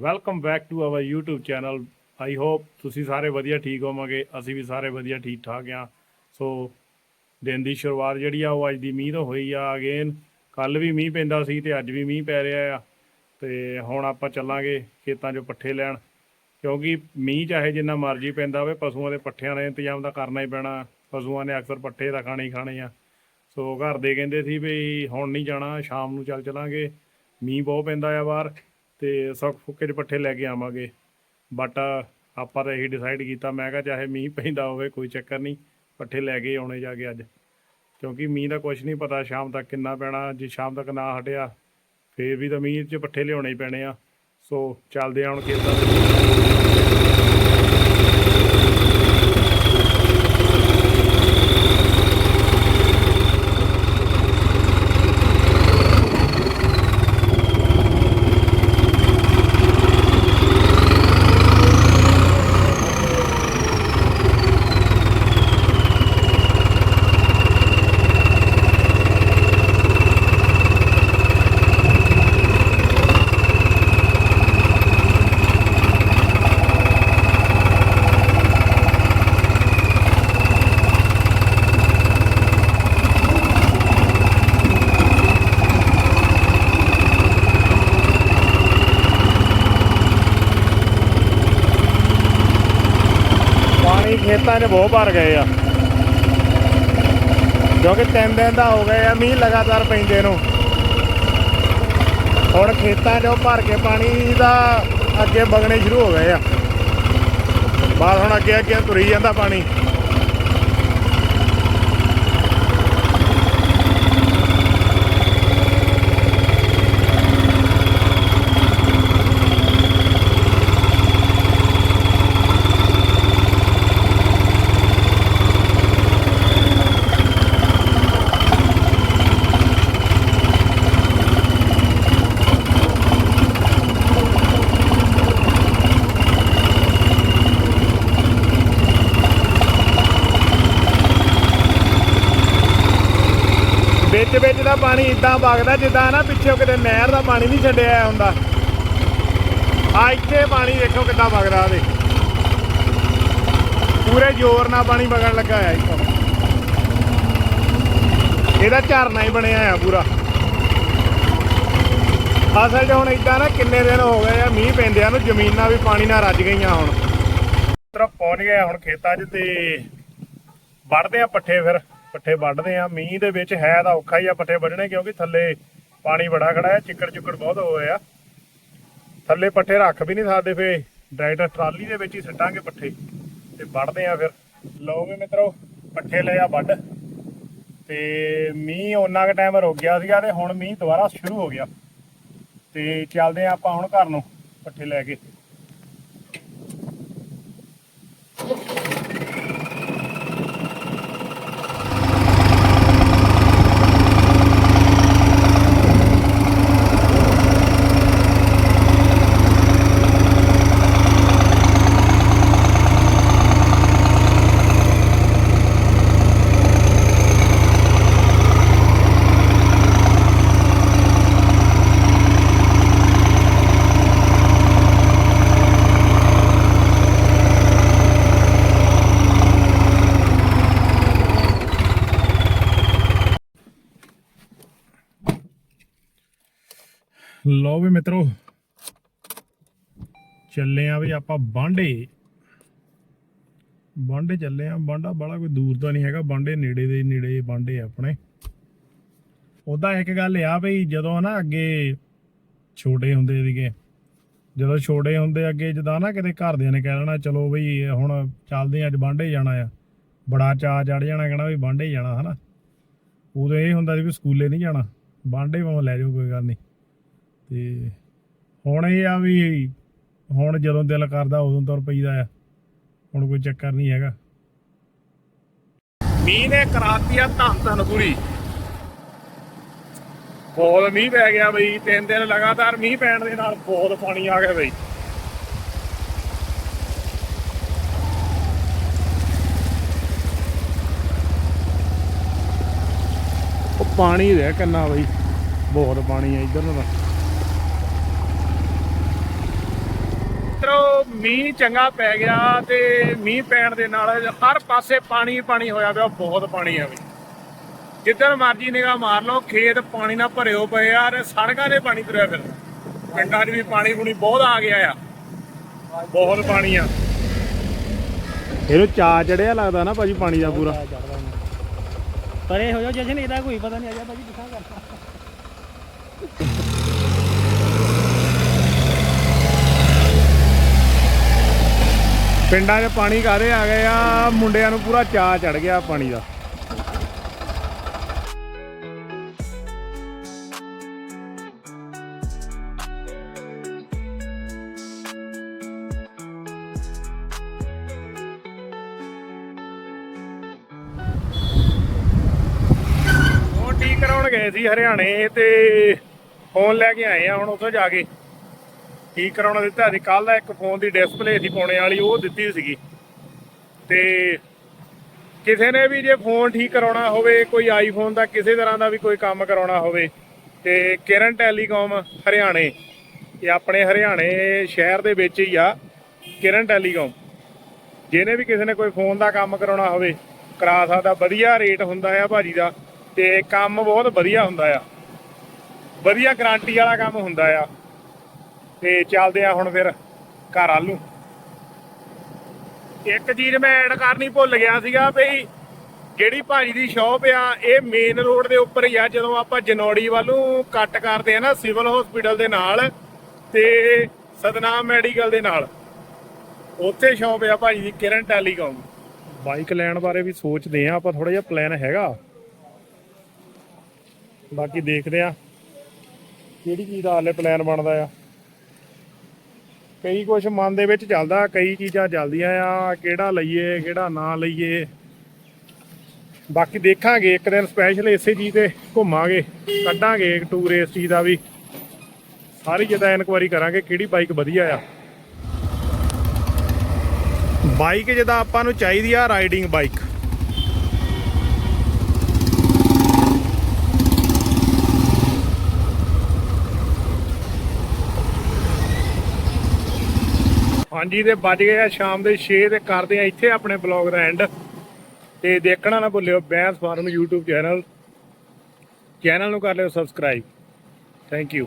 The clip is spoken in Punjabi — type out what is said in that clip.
Welcome back to our YouTube channel I hope ਤੁਸੀਂ ਸਾਰੇ ਵਧੀਆ ਠੀਕ ਹੋਵੋਗੇ। ਅਸੀਂ ਵੀ ਸਾਰੇ ਵਧੀਆ ਠੀਕ ਠਾਕ ਆ ਸੋ ਦਿਨ ਦੀ ਸ਼ੁਰੂਆਤ ਜਿਹੜੀ ਆ, ਉਹ ਅੱਜ ਦੀ ਮੀਂਹ ਤੋਂ ਹੋਈ ਆ। ਅਗੇਨ ਕੱਲ ਵੀ ਮੀਂਹ ਪੈਂਦਾ ਸੀ ਤੇ ਅੱਜ ਵੀ ਮੀਂਹ ਪੈ ਰਿਹਾ ਆ। ਤੇ ਹੁਣ ਆਪਾਂ ਚੱਲਾਂਗੇ ਖੇਤਾਂ 'ਚੋਂ ਪੱਠੇ ਲੈਣ। ਕਿਉਂਕਿ ਮੀਂਹ ਚਾਹੇ ਜਿੰਨਾ ਮਰਜ਼ੀ ਪੈਂਦਾ ਹੋਵੇ, ਪਸ਼ੂਆਂ ਦੇ ਪੱਠਿਆਂ ਦਾ ਇੰਤਜ਼ਾਮ ਤਾਂ ਕਰਨਾ ਹੀ ਪੈਣਾ। ਪਸ਼ੂਆਂ ਨੇ ਅਕਸਰ ਪੱਠੇ ਤਾਂ ਖਾਣੇ ਹੀ ਖਾਣੇ ਆ। ਸੋ ਘਰ ਦੇ ਕਹਿੰਦੇ ਸੀ ਵੀ ਹੁਣ ਨਹੀਂ ਜਾਣਾ, ਸ਼ਾਮ ਨੂੰ ਚੱਲ ਚਲਾਂਗੇ। ਮੀਂਹ ਬਹੁਤ ਪੈਂਦਾ ਆ ਬਾਹਰ। ਤੇ ਸੁੱਕ ਫੁੱਕੇ 'ਚ ਪੱਠੇ ਲੈ ਕੇ ਆਵਾਂਗੇ। ਬਟ ਆਪਾਂ ਤਾਂ ਇਹੀ ਡਿਸਾਈਡ ਕੀਤਾ। ਮੈਂ ਕਿਹਾ ਚਾਹੇ ਮੀਂਹ ਪੈਂਦਾ ਹੋਵੇ, ਕੋਈ ਚੱਕਰ ਨਹੀਂ। ਪੱਠੇ ਲੈ ਕੇ ਆਉਣੇ ਜਾ ਕੇ ਅੱਜ। ਕਿਉਂਕਿ ਮੀਂਹ ਦਾ ਕੁਝ ਨਹੀਂ ਪਤਾ ਸ਼ਾਮ ਤੱਕ ਕਿੰਨਾ ਪੈਣਾ। ਜੇ ਸ਼ਾਮ ਤੱਕ ਨਾ ਹਟਿਆ, ਫੇਰ ਵੀ ਤਾਂ ਮੀਂਹ 'ਚ ਪੱਠੇ ਲਿਆਉਣੇ ਹੀ ਪੈਣੇ ਆ। ਸੋ ਚੱਲਦੇ ਆ ਹੁਣ ਖੇਤਾਂ ਦੇ ਪਾਣੀ ਖੇਤਾਂ 'ਚ ਬਹੁਤ ਭਰ ਗਏ ਆ। ਕਿਉਂਕਿ ਤਿੰਨ ਦਿਨ ਦਾ ਹੋ ਗਏ ਆ, ਮੀਂਹ ਲਗਾਤਾਰ ਪੈਂਦੇ ਨੂੰ। ਹੁਣ ਖੇਤਾਂ 'ਚੋਂ ਭਰ ਕੇ ਪਾਣੀ ਦਾ ਅੱਗੇ ਵਗਣੇ ਸ਼ੁਰੂ ਹੋ ਗਏ ਆ। ਬਾਅਦ ਹੁਣ ਅੱਗੇ ਅੱਗੇ ਤੁਰੀ ਜਾਂਦਾ ਪਾਣੀ। ਵਿੱਚ ਵਿੱਚ ਦਾ ਪਾਣੀ ਇਦਾਂ ਵਗਦਾ, ਜਿੱਦਾਂ ਨਾ ਪਿੱਛੇ ਕਿਤੇ ਨਹਿਰ ਦਾ ਪਾਣੀ ਨਹੀਂ ਛੱਡਿਆ ਹੁੰਦਾ। ਆ ਇੱਥੇ ਪਾਣੀ ਦੇਖੋ ਕਿੱਦਾਂ ਵਗਦਾ ਉਹਦੇ ਪੂਰੇ ਜ਼ੋਰ ਨਾਲ ਪਾਣੀ ਵਗਣ ਲੱਗਾ ਆ ਇੱਥੋਂ। ਇਹਦਾ ਝਰਨਾ ਹੀ ਬਣਿਆ ਆ ਪੂਰਾ। ਅਸਲ 'ਚ ਹੁਣ ਇਦਾਂ ਨਾ ਕਿੰਨੇ ਦਿਨ ਹੋ ਗਏ ਆ, ਮੀਂਹ ਪੈਂਦਿਆਂ ਨੂੰ ਜ਼ਮੀਨਾਂ ਵੀ ਪਾਣੀ ਨਾਲ ਰੱਜ ਗਈਆਂ ਹੁਣ। ਤਰ੍ਹਾਂ ਪਹੁੰਚ ਗਏ ਹੁਣ ਖੇਤਾਂ 'ਚ ਤੇ ਵੜਦੇ ਆ ਪੱਠੇ ਫਿਰ। ਪੱਠੇ ਵੱਢਦੇ ਆ। ਮੀਂਹ ਦੇ ਵਿੱਚ ਹੈ ਤਾਂ ਔਖਾ ਹੀ ਆ ਪੱਠੇ ਵੱਢਣੇ, ਕਿਉਂਕਿ ਥੱਲੇ ਪਾਣੀ ਬੜਾ ਖੜਾ ਹੈ, ਚਿੱਕੜ ਚੁੱਕੜ ਬਹੁਤ ਹੋਏ ਆ। ਥੱਲੇ ਪੱਠੇ ਰੱਖ ਵੀ ਨਹੀਂ ਸਕਦੇ ਫੇ ਡਾਇਰੈਕਟ ਟਰਾਲੀ ਦੇ ਵਿੱਚ ਹੀ ਸੱਟਾਂਗੇ ਪੱਠੇ। ਤੇ ਵੱਢਦੇ ਆ ਫਿਰ। ਲਓਗੇ ਵੀ ਮਿੱਤਰੋ, ਪੱਠੇ ਲਏ ਆ ਵੱਢ। ਤੇ ਮੀਂਹ ਉਹਨਾਂ ਕੁ ਟਾਈਮ ਰੁਕ ਗਿਆ ਸੀਗਾ ਤੇ ਹੁਣ ਮੀਂਹ ਦੁਬਾਰਾ ਸ਼ੁਰੂ ਹੋ ਗਿਆ। ਤੇ ਚੱਲਦੇ ਆ ਆਪਾਂ ਹੁਣ ਘਰ ਨੂੰ ਪੱਠੇ ਲੈ ਕੇ। ਲਓ ਵੀ ਮਿੱਤਰੋ, ਚੱਲੇ ਆ ਵੀ ਆਪਾਂ ਬਾਂਡੇ। ਬਾਂਡੇ ਚੱਲੇ ਆ, ਬਾਂਡਾ ਬੜਾ ਕੋਈ ਦੂਰ ਦਾ ਨਹੀਂ ਹੈਗਾ, ਬਾਂਡੇ ਨੇੜੇ ਦੇ ਨੇੜੇ ਬਾਂਡੇ ਆਪਣੇ। ਉਹਦਾ ਇੱਕ ਗੱਲ ਆ ਬਈ, ਜਦੋਂ ਨਾ ਅੱਗੇ ਛੋਟੇ ਹੁੰਦੇ ਸੀਗੇ, ਜਦੋਂ ਛੋਟੇ ਹੁੰਦੇ ਅੱਗੇ ਜਦਾਂ ਨਾ ਕਿਤੇ ਘਰਦਿਆਂ ਨੇ ਕਹਿ ਦੇਣਾ, ਚਲੋ ਬਈ ਹੁਣ ਚੱਲਦੇ ਆ ਅੱਜ ਬਾਂਡੇ ਜਾਣਾ ਆ। ਬੜਾ ਚਾਅ ਚੜ ਜਾਣਾ, ਕਹਿਣਾ ਵੀ ਬਾਂਡੇ ਜਾਣਾ, ਹਨਾ। ਉਦੋਂ ਇਹ ਹੁੰਦਾ ਸੀ ਵੀ ਸਕੂਲੇ ਨਹੀਂ ਜਾਣਾ, ਬਾਂਡੇ ਭਾਵੇਂ ਲੈ ਜਾਓ, ਕੋਈ ਗੱਲ ਨਹੀਂ। ਤੇ ਹੁਣ ਇਹ ਆ ਵੀ ਹੁਣ ਜਦੋਂ ਦਿਲ ਕਰਦਾ ਉਦੋਂ ਤੁਰ ਪਈਦਾ ਆ। ਹੁਣ ਕੋਈ ਚੱਕਰ ਨਹੀਂ ਹੈਗਾ। ਮੀਂਹ ਨੇ ਕਰਾਤੀ ਆ ਧੰਨ ਧੰਨ ਪੂਰੀ। ਬਹੁਤ ਮੀਂਹ ਪੈ ਗਿਆ ਬਈ, ਤਿੰਨ ਦਿਨ ਲਗਾਤਾਰ ਮੀਂਹ ਪੈਣ ਦੇ ਨਾਲ ਬਹੁਤ ਪਾਣੀ ਆ ਗਿਆ ਬਈ। ਉਹ ਪਾਣੀ ਦੇ ਕਿੰਨਾ ਬਈ, ਬਹੁਤ ਪਾਣੀ ਆ ਇੱਧਰ ਨੂੰ ਤਾਂ। ਮਿੱਤਰੋ ਮੀਂਹ ਚੰਗਾ ਪੈ ਗਿਆ ਤੇ ਮੀਂਹ ਪੈਣ ਦੇ ਨਾਲ ਹਰ ਪਾਸੇ ਪਾਣੀ ਹੀ ਪਾਣੀ ਹੋਇਆ ਪਿਆ ਬਹੁਤ ਪਾਣੀ ਆ ਵੀ। ਜਿੱਧਰ ਮਰਜ਼ੀ ਨਿਗਾਹ ਮਾਰ ਲਓ ਖੇਤ ਪਾਣੀ ਨਾਲ ਭਰਿਓ ਪਏ ਆ ਤੇ ਸੜਕਾਂ 'ਤੇ ਪਾਣੀ ਤੁਰਿਆ ਫਿਰ ਪਿੰਡਾਂ 'ਚ ਵੀ ਪਾਣੀ ਪੂਣੀ ਬਹੁਤ ਆ ਗਿਆ ਆ। ਬਹੁਤ ਪਾਣੀ ਆ। ਇਹਨੂੰ ਚਾ ਚੜਿਆ ਲੱਗਦਾ ਨਾ ਭਾਜੀ ਪਾਣੀ ਦਾ ਪੂਰਾ। ਪਰੇ ਹੋ ਜਾਓ ਜਸ਼ਨ ਇਹਦਾ ਕੋਈ ਪਤਾ ਨਹੀਂ ਆਜਾ ਭਾਜੀ ਦਿਖਾ ਕਰਦਾ ਪਿੰਡਾਂ 'ਚ ਪਾਣੀ ਕਾਦੇ ਆ ਗਏ ਆ, ਮੁੰਡਿਆਂ ਨੂੰ ਪੂਰਾ ਚਾ ਚੜ ਗਿਆ ਪਾਣੀ ਦਾ। ਉਹ ਠੀਕ ਕਰਾਉਣ ਗਏ ਸੀ ਹਰਿਆਣੇ ਤੇ ਫੋਨ ਲੈ ਕੇ ਆਏ ਆ, ਹੁਣ ਉੱਥੋਂ ਜਾ ਕੇ। ਠੀਕ ਕਰਾਉਣਾ ਦਿੱਤਾ ਸੀ। ਕੱਲ ਦਾ ਇੱਕ ਫੋਨ ਦੀ ਡਿਸਪਲੇ ਸੀ ਪਾਉਣੇ ਵਾਲੀ, ਉਹ ਦਿੱਤੀ ਸੀਗੀ। ਤੇ ਕਿਸੇ ਨੇ ਵੀ ਜੇ ਫੋਨ ਠੀਕ ਕਰਾਉਣਾ ਹੋਵੇ, ਕੋਈ ਆਈਫੋਨ ਦਾ ਕਿਸੇ ਤਰ੍ਹਾਂ ਦਾ ਵੀ ਕੋਈ ਕੰਮ ਕਰਾਉਣਾ ਹੋਵੇ, ਤੇ ਕਿਰਨ ਟੈਲੀਕਾਮ ਹਰਿਆਣੇ, ਇਹ ਆਪਣੇ ਹਰਿਆਣੇ ਸ਼ਹਿਰ ਦੇ ਵਿੱਚ ਹੀ ਆ, ਕਿਰਨ ਟੈਲੀਕਾਮ। ਜਿਹਨੇ ਵੀ ਕਿਸੇ ਨੇ ਕੋਈ ਫੋਨ ਦਾ ਕੰਮ ਕਰਾਉਣਾ ਹੋਵੇ, ਕਰਾ ਸਕਦਾ, ਵਧੀਆ ਰੇਟ ਹੁੰਦਾ ਆ ਭਾਜੀ ਦਾ, ਤੇ ਕੰਮ ਬਹੁਤ ਵਧੀਆ ਹੁੰਦਾ ਆ। ਵਧੀਆ ਗਾਰੰਟੀ ਵਾਲਾ ਕੰਮ ਹੁੰਦਾ ਆ। ਤੇ ਚੱਲਦੇ ਆ ਹੁਣ ਫਿਰ ਘਰ ਆਲੂ। ਇੱਕ ਚੀਜ਼ ਮੈਂ ਐਡ ਕਰਨੀ ਭੁੱਲ ਗਿਆ ਸੀਗਾ ਬਈ ਜਿਹੜੀ ਭਾਜੀ ਦੀ ਸ਼ਾਪ ਆ, ਇਹ ਮੇਨ ਰੋਡ ਦੇ ਉੱਪਰ ਹੀ ਆ, ਜਦੋਂ ਆਪਾਂ ਜਨੌੜੀ ਵੱਲੋਂ ਕੱਟ ਕਰਦੇ ਆ ਨਾ ਸਿਵਲ ਹਸਪੀਟਲ ਦੇ ਨਾਲ ਤੇ ਸਤਨਾਮ ਮੈਡੀਕਲ ਦੇ ਨਾਲ। ਉੱਥੇ ਸ਼ਾਪ ਆ ਭਾਜੀ ਦੀ, ਕਿਰਨ ਟੈਲੀਕਾਮ। ਬਾਈਕ ਲੈਣ ਬਾਰੇ ਵੀ ਸੋਚਦੇ ਆ, ਆਪਾਂ ਥੋੜਾ ਜਿਹਾ ਪਲਾਨ ਹੈਗਾ। ਬਾਕੀ ਦੇਖਦੇ ਆ, ਕਿਹੜੀ ਚੀਜ਼ ਦਾ ਹਾਲੇ ਪਲਾਨ ਬਣਦਾ ਆ। ਕਈ ਕੁਝ ਮਨ ਦੇ ਵਿੱਚ ਚੱਲਦਾ, ਕਈ ਚੀਜ਼ਾਂ ਚੱਲਦੀਆਂ ਆ, ਕਿਹੜਾ ਲਈਏ, ਕਿਹੜਾ ਨਾ ਲਈਏ। ਬਾਕੀ ਦੇਖਾਂਗੇ, ਇੱਕ ਦਿਨ ਸਪੈਸ਼ਲ ਇਸੇ ਚੀਜ਼ ਤੇ ਘੁੰਮਾਂਗੇ, ਕੱਢਾਂਗੇ ਇੱਕ ਟੂਰ ਇਸ ਚੀਜ਼ ਦਾ ਵੀ। ਸਾਰੀ ਜਗ੍ਹਾ ਇਨਕੁਆਰੀ ਕਰਾਂਗੇ ਕਿਹੜੀ ਬਾਈਕ ਵਧੀਆ ਆ। ਬਾਈਕ ਜਿਹਦਾ ਆਪਾਂ ਨੂੰ ਚਾਹੀਦੀ ਆ ਰਾਈਡਿੰਗ ਬਾਈਕ ਹਾਂਜੀ, ਤੇ ਵੱਜ ਗਏ ਆ ਸ਼ਾਮ ਦੇ 6 ਤੇ ਕਰਦੇ ਆ ਇੱਥੇ ਆਪਣੇ ਬਲੌਗ ਦਾ ਐਂਡ ਤੇ ਦੇਖਣਾ ਨਾ ਭੁੱਲਿਓ, Bains farm YouTube channel channel ਨੂੰ ਕਰ ਲਿਓ ਸਬਸਕ੍ਰਾਈਬ ਥੈਂਕ ਯੂ